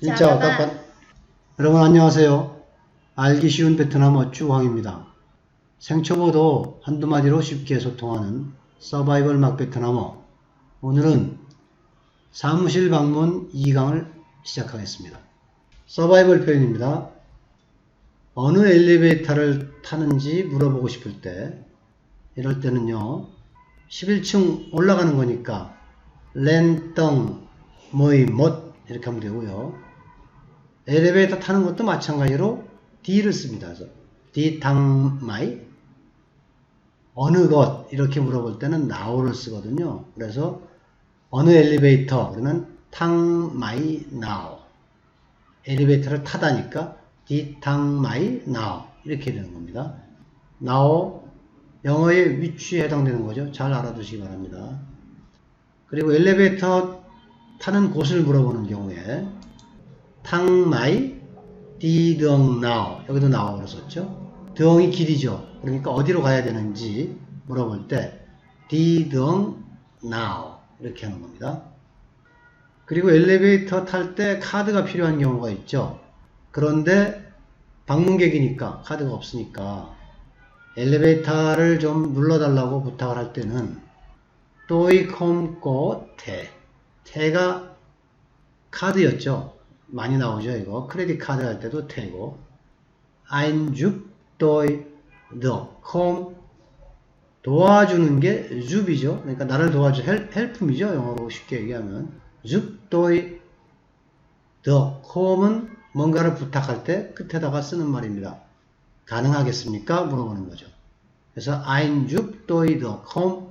진짜 Chào các bạn. 여러분 안녕하세요. 알기 쉬운 베트남 어 쭈황입니다. 생초보도 한두 마디로 쉽게 소통하는 서바이벌 막 베트남어. 오늘은 사무실 방문 2강을 시작하겠습니다. 서바이벌 표현입니다. 어느 엘리베이터를 타는지 물어보고 싶을 때 이럴 때는요. 11층 올라가는 거니까 렌덩 뭐이 못 이렇게 하면 되고요. 엘리베이터 타는 것도 마찬가지로 D를 씁니다. 그래서 D 당마이 어느 것 이렇게 물어볼 때는 now를 쓰거든요. 그래서 어느 엘리베이터 그러면 탕마이 now 엘리베이터를 타다니까 D 탕마이 now 이렇게 되는 겁니다. now 영어의 위치에 해당되는 거죠. 잘 알아두시기 바랍니다. 그리고 엘리베이터 타는 곳을 물어보는 경우에 탕마이 디덩 나오 여기도 나오로 썼죠. 덩이 길이죠. 그러니까 어디로 가야 되는지 물어볼 때 디덩 나오 이렇게 하는 겁니다. 그리고 엘리베이터 탈 때 카드가 필요한 경우가 있죠. 그런데 방문객이니까 카드가 없으니까 엘리베이터를 좀 눌러달라고 부탁을 할 때는 또이콤꼬 테 테가 카드였죠. 많이 나오죠 이거 크레딧 카드 할 때도 테고 einjuk doi the home 도와주는 게 줍이죠. 그러니까 나를 도와주 헬, 헬품이죠. 영어로 쉽게 얘기하면 줍 doi the home은 뭔가를 부탁할 때 끝에다가 쓰는 말입니다. 가능하겠습니까? 물어보는 거죠. 그래서 einjuk doi the home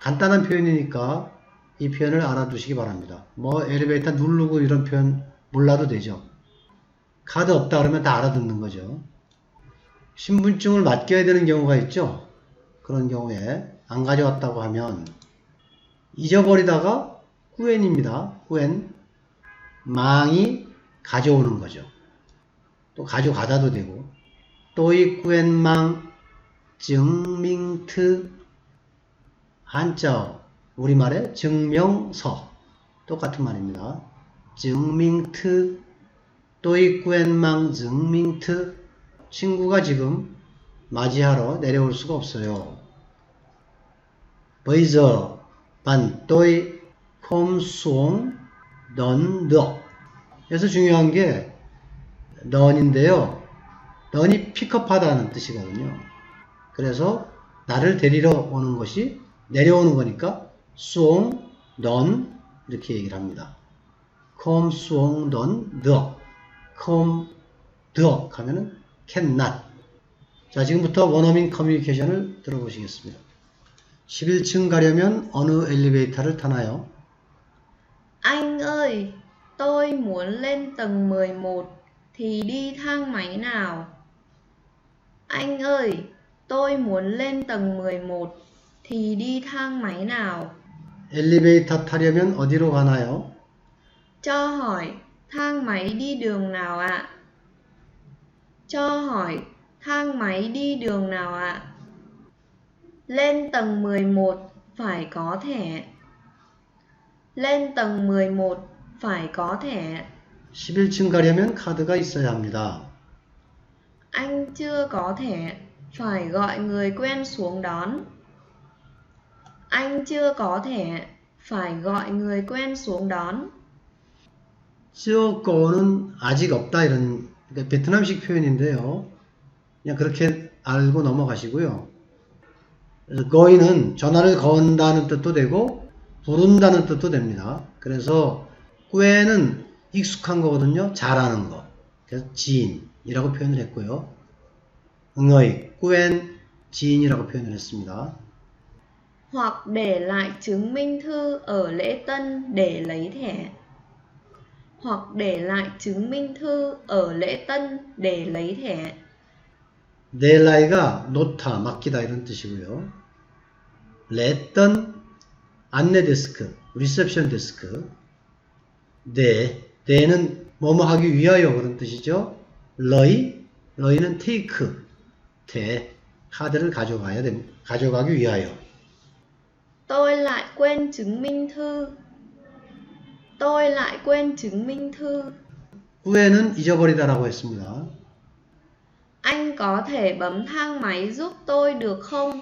간단한 표현이니까 이 표현을 알아두시기 바랍니다. 뭐 엘리베이터 누르고 이런 표현 몰라도 되죠. 카드 없다 그러면 다 알아듣는 거죠. 신분증을 맡겨야 되는 경우가 있죠. 그런 경우에 안 가져왔다고 하면 잊어버리다가 꾸엔입니다. 꾸엔 망이 가져오는 거죠. 또 가져가다도 되고 또 이 꾸엔망 증명트 한자 우리말의 증명서 똑같은 말입니다. 증명트 또이꾸엔망 증명트 친구가 지금 맞이하러 내려올 수가 없어요. bây 반 xuống đón được 그래서 중요한 게 넌인데요. 넌이 픽업하다는 뜻이거든요. 그래서 나를 데리러 오는 것이 내려오는 거니까 수옹 넌 이렇게 얘기를 합니다. 컴 수옹 넌 더. 컴 더. 하면은 cannot. 자, 지금부터 원어민 커뮤니케이션을 들어보시겠습니다. 11층 가려면 어느 엘리베이터를 타나요? Anh ơi, tôi muốn lên tầng 11 thì đi thang máy nào? Anh ơi, tôi muốn lên tầng 11 thì đi thang máy nào? 엘리베이터 타려면 어디로 가나요? Cho hỏi thang máy đi đường nào ạ? Cho hỏi thang máy đi đường nào ạ? Lên tầng 11 phải có thẻ. Lên tầng 11 phải có thẻ. 11층 가려면 카드가 있어야 합니다. Anh chưa có thẻ, phải gọi người quen xuống đón. Anh chưa có thẻ, phải gọi người quen xuống đón. 찌오꼬는 아직 없다 이런 그러니까 베트남식 표현인데요. 그냥 그렇게 알고 넘어가시고요. 거인은 전화를 건다는 뜻도 되고 부른다는 뜻도 됩니다. 그래서 꾸에는 익숙한 거거든요. 잘하는 거. 그래서 지인이라고 표현을 했고요. 응어이 꾸엔 지인이라고 표현을 했습니다. Hoặc để lại chứng minh thư ở lễ tân để lấy thẻ. Hoặc để lại chứng minh thư ở lễ tân để lấy thẻ. 넬라이가 놓다, 맡기다 이런 뜻이고요. 레던 안내 데스크, 리셉션 데스크. 네, 네는 뭐뭐 하기 위하여 그런 뜻이죠. 러이, 러이는 테이크, 대, 카드를 가져가야 됩니다. 가져가기 위하여. Tôi lại quên chứng minh thư. tôi lại quên chứng minh thư. 후에는 잊어버리다라고 했습니다. Anh có thể bấm thang máy giúp tôi được không?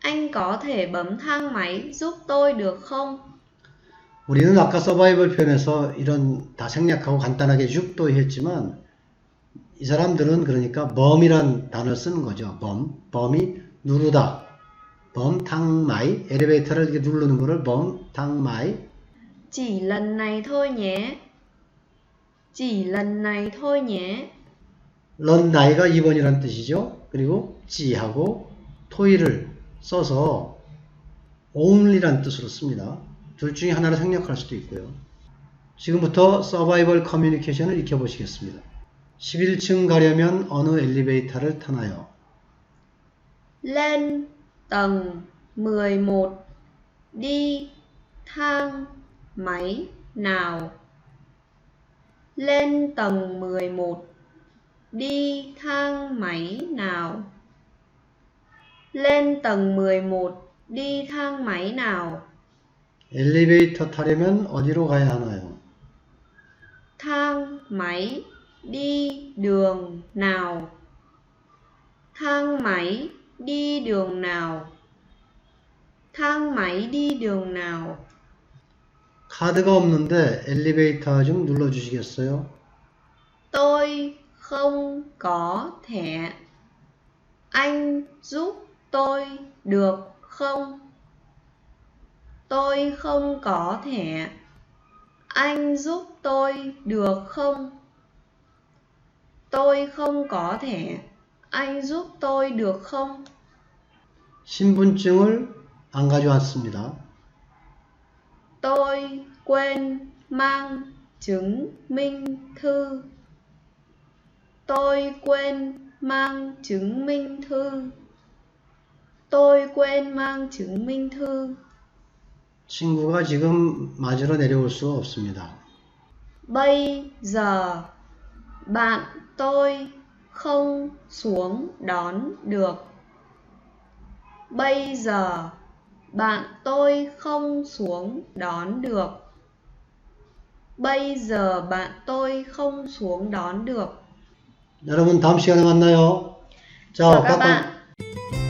Anh có thể bấm thang máy giúp tôi được không? 우리는 아까 서바이벌 표현에서 이런 다 생략하고 간단하게 죽도 했지만 이 사람들은 그러니까 범이란 단어를 쓰는 거죠. 범. 범이 누르다. 범, 탕마이. 엘리베이터를 이렇게 누르는 거를 범, 탕마이. Chỉ lần này thôi nhé. Chỉ lần này thôi nhé. 런 나이가 2번이란 뜻이죠. 그리고 지하고 토이를 써서 only란 뜻으로 씁니다. 둘 중에 하나를 생략할 수도 있고요. 지금부터 서바이벌 커뮤니케이션을 익혀보시겠습니다. 11층 가려면 어느 엘리베이터를 타나요? Lên tầng 11. Đi thang máy nào. Lên tầng 11. Đi thang máy nào. Lên tầng 11. Đi thang máy nào. 엘리베이터 타려면 어디로 가야 하나요? Thang máy đi đường nào. Thang máy đi đường nào. Thang máy đi đường nào. 카드가 없는데 엘리베이터 좀 눌러주시겠어요? Tôi không có thẻ. Anh giúp tôi được không? Tôi không có thẻ. Anh giúp tôi được không? Tôi không có thẻ. Anh giúp tôi được không? 신분증을 안 가져왔습니다. Tôi quên mang chứng minh thư. Tôi quên mang chứng minh thư. Tôi quên mang chứng minh thư. 친구가 지금 맞으러 내려올 수 없습니다. Bây giờ bạn tôi không xuống đón được. Bây giờ bạn tôi không xuống đón được. Bây giờ bạn tôi không xuống đón được. 여러분 다음 시간에 만나요. Chào Chào các các bạn. con.